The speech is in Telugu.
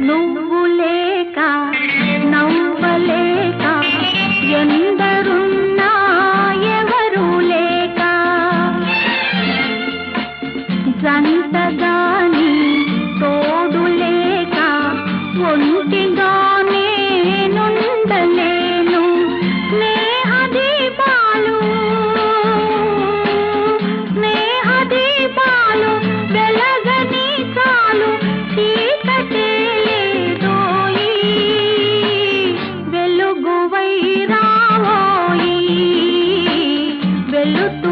నువ్వు లేక. నవ్వలేక ఎందరున్నా ಕೈಯಲ್ಲುಟ್ಟು